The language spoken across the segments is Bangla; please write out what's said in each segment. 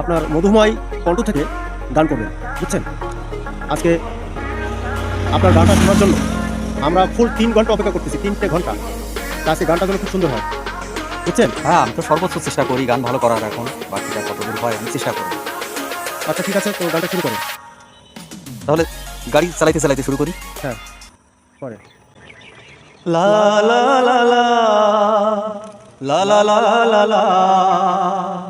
আপনার মধুময় কণ্ঠ থেকে গান করবেন বুঝছেন আজকে আপনার গানটা শোনার জন্য আমরা ফুল তিন ঘণ্টা অপেক্ষা করতেছি তিনটে ঘণ্টা তা আজকে গানটা যেন খুব সুন্দর হয় বুঝছেন হ্যাঁ আমি তো সর্বোচ্চ চেষ্টা করি গান ভালো করার এখন বাকিটা কতদূর হয় আমি চেষ্টা করি আচ্ছা ঠিক আছে তো গানটা শুরু করেন তাহলে গাড়ি চালাইতে চালাইতে শুরু করি হ্যাঁ পরে লা লা লা লা লা লা লা লা লা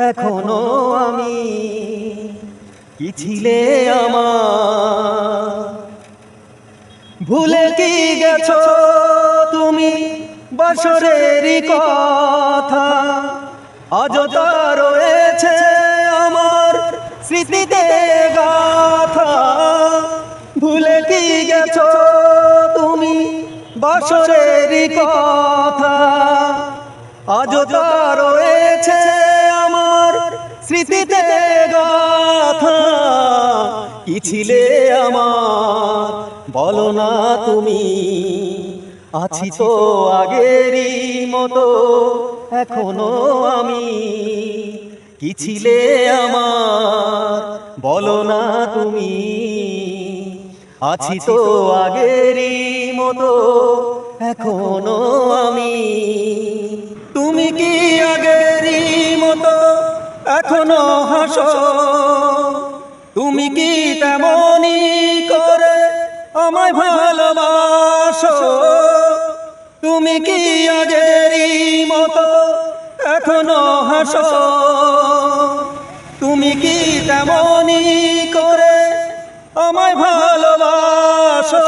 এখনও আমি কি ছিলে আমার? ভুলে কি গেছো তুমি বছরেরই কথা? আজ রয়েছে আমার স্মৃতিতে গাথা। ভুলে কি গেছো তুমি বছরেরই কথা? আমার স্মৃতিতে কি ছিলে আমার? বলো না তুমি, আছি তো আগেরই মতো, এখনও আমি। কি ছিলে আমার? বলো না তুমি, আছি তো আগেরই মতো, এখনও আমি। তুমি কি মতো এখনও হাসো। তুমি কি তেমনি করে আমায় ভালোবাসো? তুমি কি আগেরই মতো এখনও হাসো? তুমি কি তেমনি করে আমায় ভালোবাসো?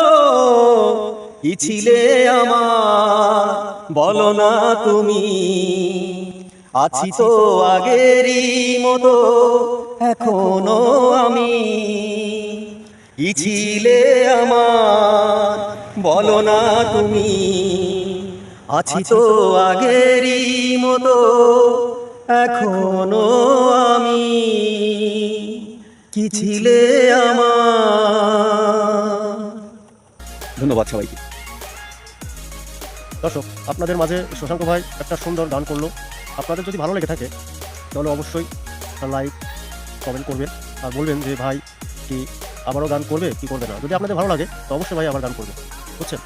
কি ছিলে আমার? বলো না তুমি। আছি তো আগেরই মতো এখনও আমি কি ছিলে আমার বলো না তুমি আছি তো আগেরই মতো এখনও আমি কি ছিলে আমার। ধন্যবাদ সবাইকে। দর্শক আপনাদের মাঝে শশাঙ্ক ভাই একটা সুন্দর গান করল। আপনাদের যদি ভালো লেগে থাকে, তাহলে অবশ্যই লাইক, কমেন্ট করবেন আর বলবেন যে, ভাই, কি আবারও গান করবে? কি করবে না? যদি আপনাদের ভালো লাগে, তো অবশ্যই ভাই আবার গান করবে বুঝছেন?